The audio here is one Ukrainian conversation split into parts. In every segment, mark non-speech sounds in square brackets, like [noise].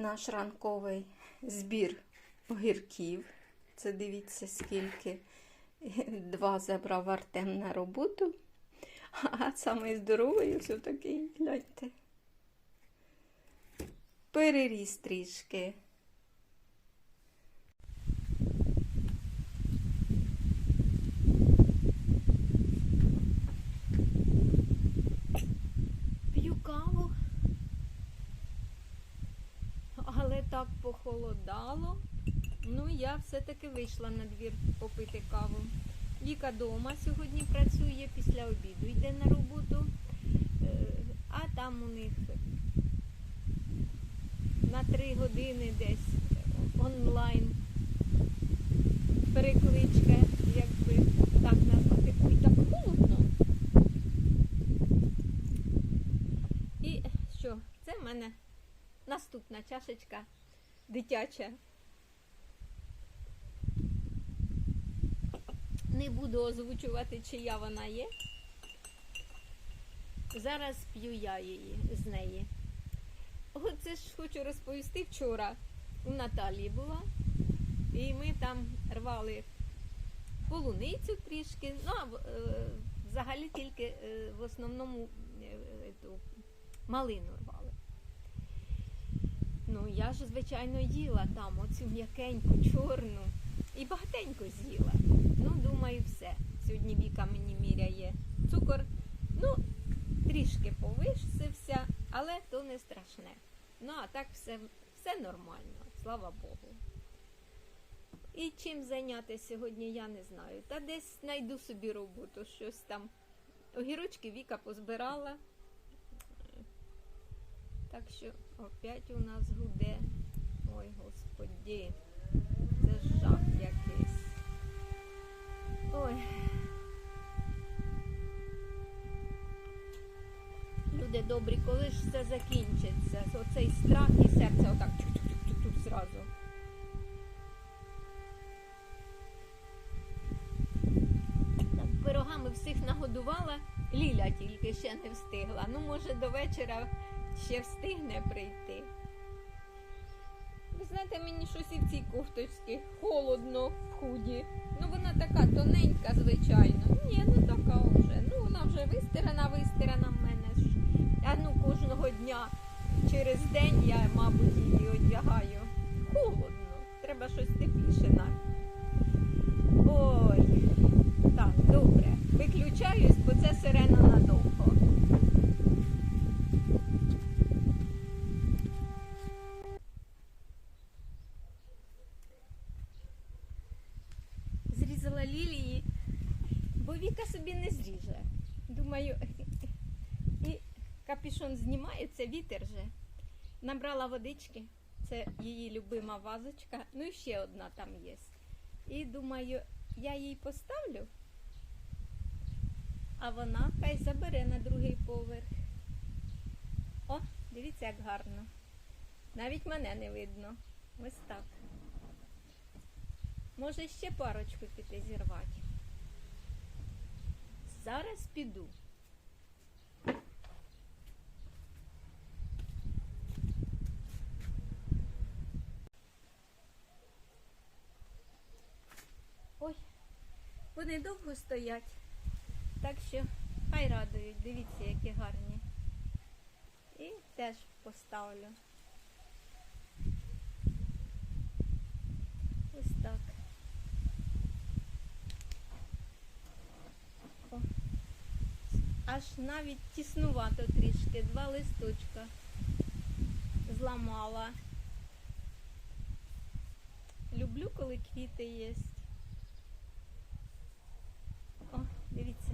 наш ранковий збір огірків. Це дивіться скільки. Два забрав Артем на роботу, а самий здоровий все такий, гляньте. Переріс трішки. П'ю каву. Але так похолодало. Ну, я все-таки вийшла на двір попити каву. Віка дома сьогодні працює, після обіду йде на роботу. Е, А там у них на три години десь онлайн перекличка, якби так назвати. Ой, так холодно. І що? Це в мене наступна чашечка дитяча. Не буду озвучувати, чия вона є. Зараз п'ю я її з неї. Оце ж хочу розповісти вчора у Наталії була. І ми там рвали полуницю трішки, ну а е, взагалі тільки е, в основному е, малину рвали. Ну, я ж, звичайно, їла там оцю м'якеньку, чорну і багатенько з'їла. Ну, думаю, все. Сьогодні Віка мені міряє цукор. Ну, трішки повишився, але то не страшне. Ну, а так все, все нормально, слава Богу. І чим зайнятися сьогодні, я не знаю. Та десь знайду собі роботу, щось там. Огірочки Віка позбирала. Так що опять у нас гуде. Ой, господі, це жах якийсь. Ой. Люди добрі, коли ж це закінчиться? Оцей страх і серце отак чук-чук-чук-чук зразу. Так, пирогами всіх нагодувала, Ліля тільки ще не встигла. Ну, може, до вечора ще встигне прийти. Ви знаєте, мені щось і в цій кофточці холодно в худі. Ну вона така тоненька, звичайно. Ні, ну така вже. Ну вона вже вистирана, вистирана в мене ж. А ну кожного дня через день я, мабуть, її одягаю. Холодно. Треба щось тепліше на. Ой. Так, добре. Виключаюсь, бо це сирена надовго. Зрізала лілії, бо Віка собі не зріже. Думаю, і капюшон знімається, вітер же. Набрала водички, це її любима вазочка. Ну і ще одна там є. І думаю, я їй поставлю, а вона хай забере на другий поверх. О, дивіться, як гарно. Навіть мене не видно. Ось так. Може ще парочку піти зірвати. Зараз піду. Ой, вони довго стоять, так що хай радують, дивіться, які гарні. І теж поставлю. Ось так. О. Аж навіть тіснувато трішки, два листочка зламала. Люблю, коли квіти є. О, дивіться.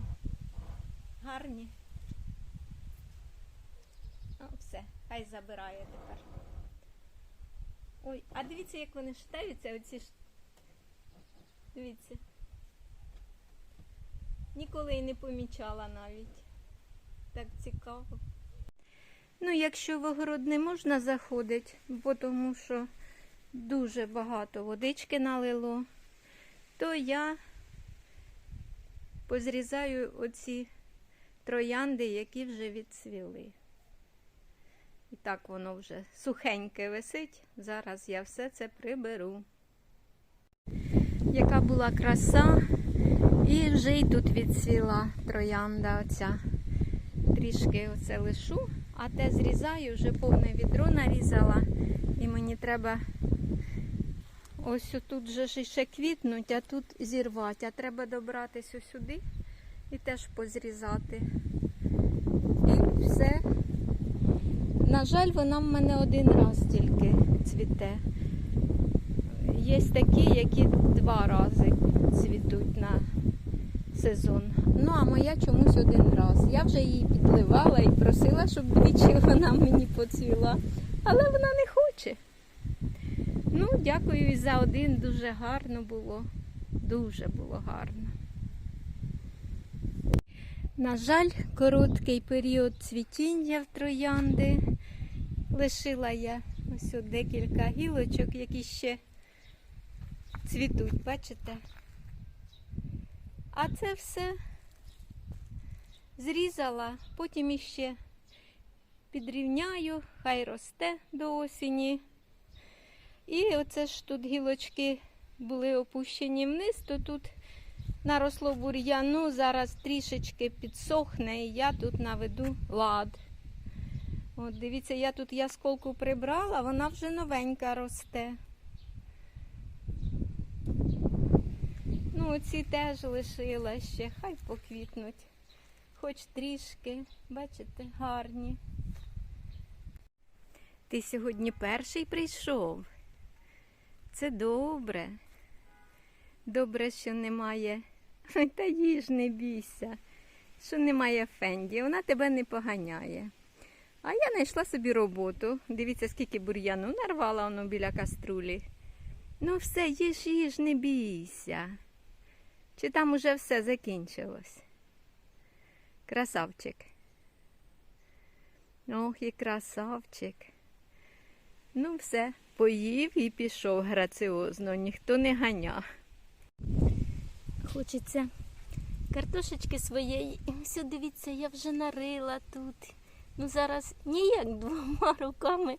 Гарні. О, все, хай забирає тепер. Ой, а дивіться, як вони шатаються, оці ж. Дивіться. Ніколи і не помічала навіть. Так цікаво. Ну, якщо в огород не можна заходити, бо тому що дуже багато водички налило, то я позрізаю оці троянди, які вже відцвіли. І так воно вже сухеньке висить. Зараз я все це приберу. Яка була краса, і вже й тут відсвіла троянда оця. Трішки оце лишу, а те зрізаю, вже повне відро нарізала. І мені треба ось тут же ще квітнуть, а тут зірвати. А треба добратися сюди і теж позрізати. І все. На жаль, вона в мене один раз тільки цвіте. Є такі, які два рази цвітуть на сезон. Ну, а моя чомусь один раз. Я вже її підливала і просила, щоб двічі вона мені поцвіла. Але вона не хоче. Ну, дякую і за один. Дуже гарно було. Дуже було гарно. На жаль, короткий період цвітіння в троянди. Лишила я ось декілька гілочок, які ще цвітуть, бачите? А це все зрізала, потім іще підрівняю, хай росте до осені. І оце ж тут гілочки були опущені вниз, то тут наросло бур'яну, зараз трішечки підсохне, і я тут наведу лад. От дивіться, я тут ясколку прибрала, вона вже новенька росте. Ну, оці теж лишила ще, хай поквітнуть. Хоч трішки, бачите, гарні. Ти сьогодні перший прийшов. Це добре. Добре, що немає. Ой, [laughs] Та їж не бійся, що немає Фенді, вона тебе не поганяє. А я знайшла собі роботу. Дивіться, скільки бур'яну нарвала воно біля каструлі. Ну все, їж, їж, не бійся. Чи там уже все закінчилось? Красавчик. Ох, і красавчик. Ну, все, поїв і пішов граціозно, ніхто не ганя. Хочеться картошечки своєї. Все, дивіться, я вже нарила тут. Ну, зараз ніяк двома руками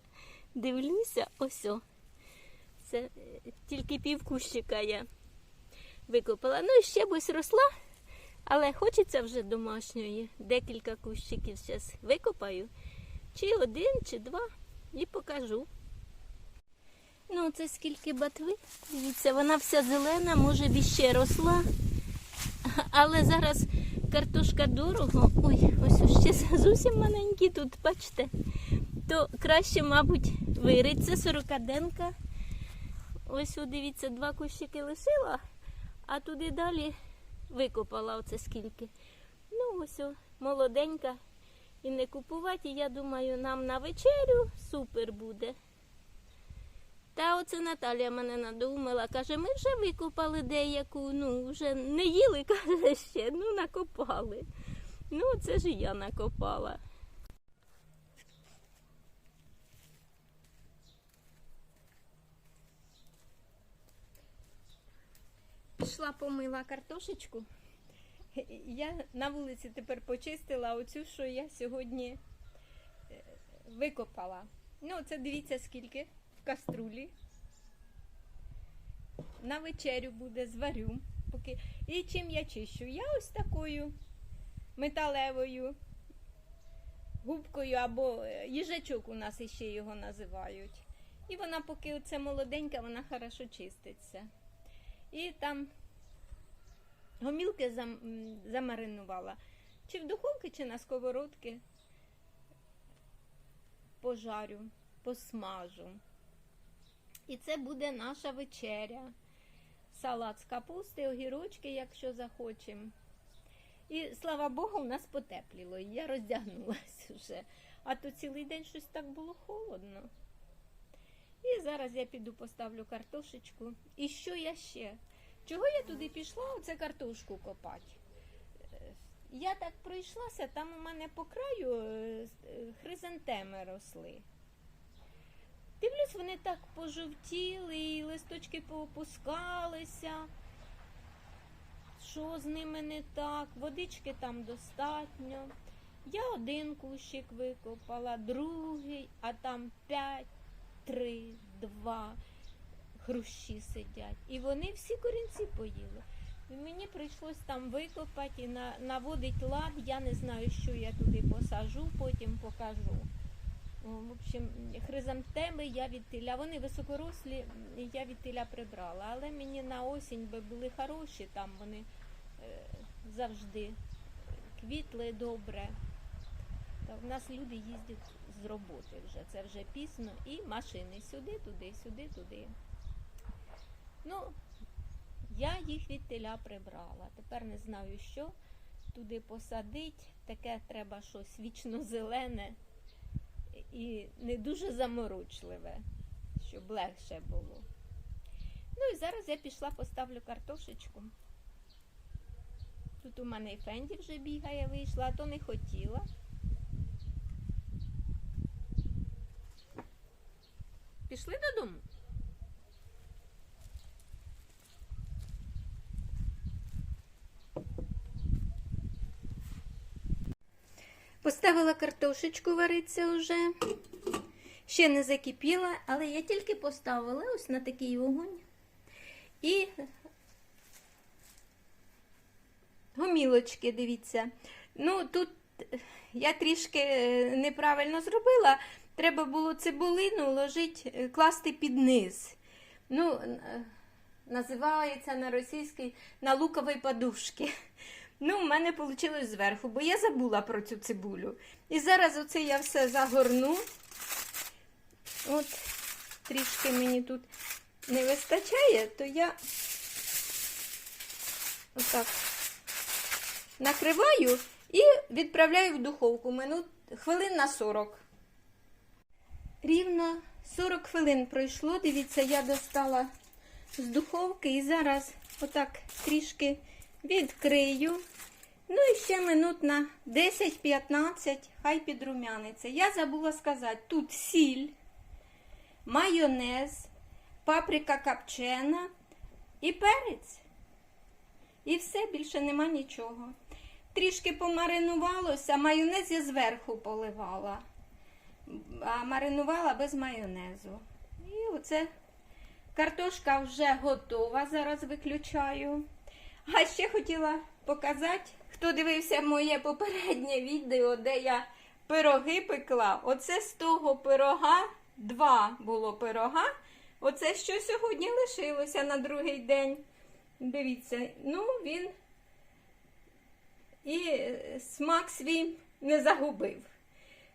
дивлюся, ось. о. Це е, тільки півкущика я викопала. Ну, і ще б ось росла, але хочеться вже домашньої. Декілька кущиків зараз викопаю. Чи один, чи два, і покажу. Ну, це скільки батви. Дивіться, вона вся зелена, може б іще росла. Але зараз картошка дорого. Ой, ось ще [laughs] зовсім маленькі тут, бачите. То краще, мабуть, вириться сорокаденка. Ось, дивіться, два кущики лишила, а туди далі викопала оце скільки. Ну, ось молоденька. І не купувати, я думаю, нам на вечерю супер буде. Та оце Наталія мене надумала, каже, ми вже викопали деяку, ну, вже не їли, [laughs] каже, ще, ну накопали. Ну, це ж і я накопала. Пішла помила картошечку. Я на вулиці тепер почистила оцю, що я сьогодні е, викопала. Ну, це дивіться скільки каструлі. На вечерю буде, зварю. Поки... І чим я чищу? Я ось такою металевою губкою або е, їжачок у нас іще його називають. І вона, поки це молоденька, вона хорошо чиститься. І там гомілки зам... замаринувала. Чи в духовці, чи на сковородки пожарю, посмажу. І це буде наша вечеря. Салат з капусти, огірочки, якщо захочемо. І слава Богу, у нас потепліло. І я роздягнулася [laughs] вже. А то цілий день щось так було холодно. І зараз я піду поставлю картошечку. І що я ще? Чого я туди пішла? Оце картошку копати. Е, Я так пройшлася, там у мене по краю е, е, хризантеми росли. Вони так пожовтіли, і листочки поопускалися. Що з ними не так? Водички там достатньо. Я один кущик викопала, другий, а там п'ять, три, два хрущі сидять. І вони всі корінці поїли. І мені прийшлось там викопати і на, наводить лад. Я не знаю, що я туди посажу, потім покажу. В общем, хризантеми я відтиля. Вони високорослі, я відтиля прибрала. Але мені на осінь би були хороші, там вони е, завжди квітли добре. В нас люди їздять з роботи вже. Це вже пізно. І машини сюди, туди, сюди, туди. Ну, я їх від теля прибрала. Тепер не знаю, що туди посадить. Таке треба щось вічно зелене і не дуже заморочливе, щоб легше було. Ну і зараз я пішла, поставлю картошечку. Тут у мене і Фенді вже бігає, вийшла, а то не хотіла. Картошечку вариться вже. Ще не закипіла, але я тільки поставила ось на такий вогонь. І гомілочки, дивіться. Ну, тут я трішки е, неправильно зробила. Треба було цибулину ложити, класти під низ. Ну, е, називається на російській на луковій подушки. Ну, в мене вийшло зверху, бо я забула про цю цибулю. І зараз оце я все загорну. От трішки мені тут не вистачає, то я отак накриваю і відправляю в духовку минут хвилин на 40. Рівно 40 хвилин пройшло. Дивіться, я достала з духовки і зараз отак трішки відкрию. Ну і ще минут на 10-15, хай підрумяниться. Я забула сказати, тут сіль, майонез, паприка копчена і перець. І все, більше нема нічого. Трішки помаринувалося, майонез я зверху поливала, а маринувала без майонезу. І оце картошка вже готова, зараз виключаю. А ще хотіла показати, хто дивився моє попереднє відео, де я пироги пекла. Оце з того пирога, два було пирога. Оце що сьогодні лишилося на другий день. Дивіться, ну він і смак свій не загубив.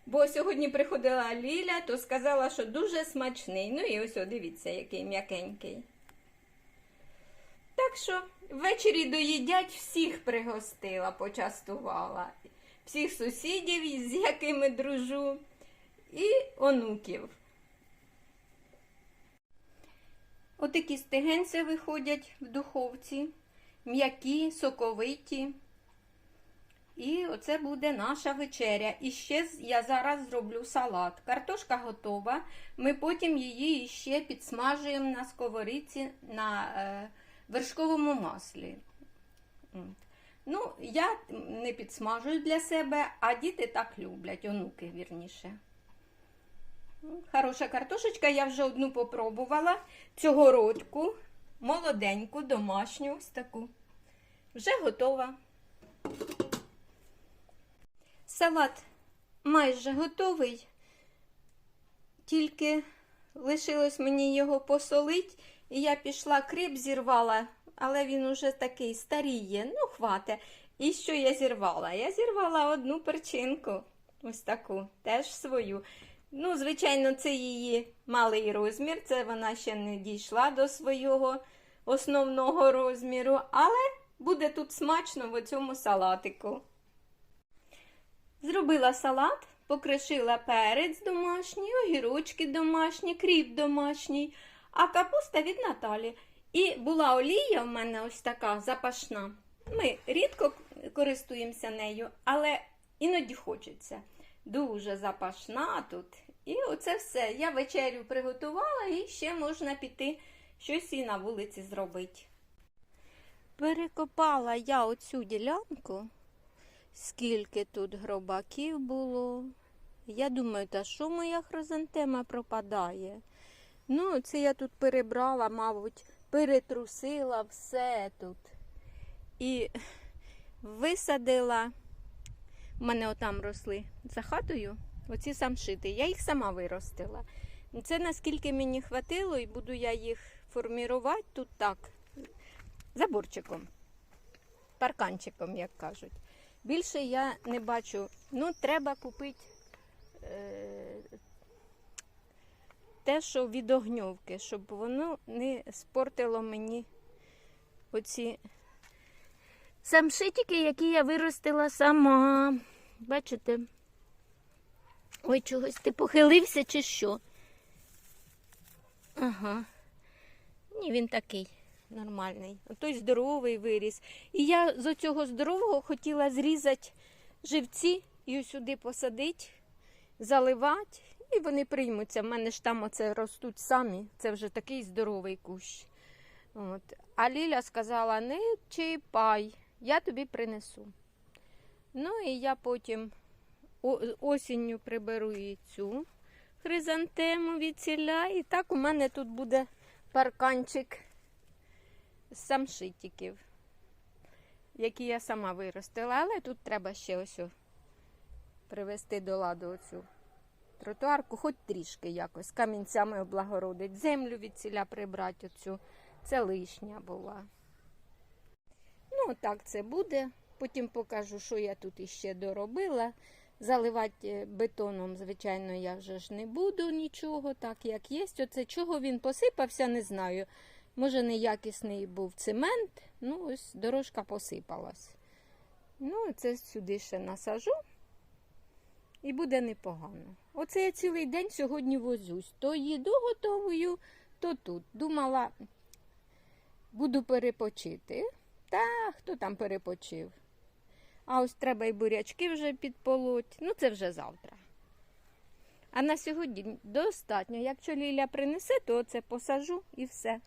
Бо сьогодні приходила Ліля, то сказала, що дуже смачний. Ну і ось, дивіться, який м'якенький. Так що ввечері доїдять, всіх пригостила, почастувала. Всіх сусідів, з якими дружу, і онуків. Отакі стегенці виходять в духовці, м'які, соковиті. І оце буде наша вечеря. І ще я зараз зроблю салат. Картошка готова. Ми потім її ще підсмажуємо на сковорідці на е, вершковому маслі. Ну, я не підсмажую для себе, а діти так люблять, онуки, вірніше. Хороша картошечка, я вже одну попробувала. Цього родьку, молоденьку, домашню, ось таку. Вже готова. Салат майже готовий, тільки лишилось мені його посолити, і я пішла кріп зірвала, але він уже такий старіє, ну, хвате. І що я зірвала? Я зірвала одну перчинку, ось таку, теж свою. Ну, звичайно, це її малий розмір, це вона ще не дійшла до свого основного розміру, але буде тут смачно в цьому салатику. Зробила салат, покришила перець домашній, огірочки домашні, кріп домашній, а капуста від Наталі. І була олія в мене ось така запашна. Ми рідко користуємося нею, але іноді хочеться. Дуже запашна тут. І оце все. Я вечерю приготувала і ще можна піти щось і на вулиці зробити. Перекопала я оцю ділянку Скільки тут гробаків було. Я думаю, та що моя хризантема пропадає? Ну, це я тут перебрала, мабуть, перетрусила все тут. І висадила. У мене отам росли за хатою. Оці самшити. Я їх сама виростила. Це наскільки мені хватило, і буду я їх формірувати тут так, заборчиком, парканчиком, як кажуть. Більше я не бачу. Ну, треба купити е, те, що від огньовки, щоб воно не спортило мені оці самшитики, які я виростила сама. Бачите? Ой, чогось ти похилився чи що? Ага. Ні, він такий нормальний. Той здоровий виріс. І я з оцього здорового хотіла зрізати живці і сюди посадити, заливати, і вони приймуться. У мене ж там оце ростуть самі. Це вже такий здоровий кущ. От. А Ліля сказала: не чіпай, я тобі принесу. Ну і я потім осінню приберу і цю хризантему від ціля. І так у мене тут буде парканчик з самшитиків, які я сама виростила. Але тут треба ще ось привести до ладу оцю тротуарку, хоч трішки якось, камінцями облагородить, землю від ціля прибрати оцю. Це лишня була. Ну, так це буде. Потім покажу, що я тут іще доробила. Заливати е, бетоном, звичайно, я вже ж не буду нічого, так як є. Оце чого він посипався, не знаю. Може, неякісний був цемент, ну ось дорожка посипалась. Ну, це сюди ще насажу і буде непогано. Оце я цілий день сьогодні возюсь. То їду готовою, то тут. Думала, буду перепочити. Та хто там перепочив? А ось треба і бурячки вже підполоть. Ну, це вже завтра. А на сьогодні достатньо. Якщо Ліля принесе, то це посажу і все.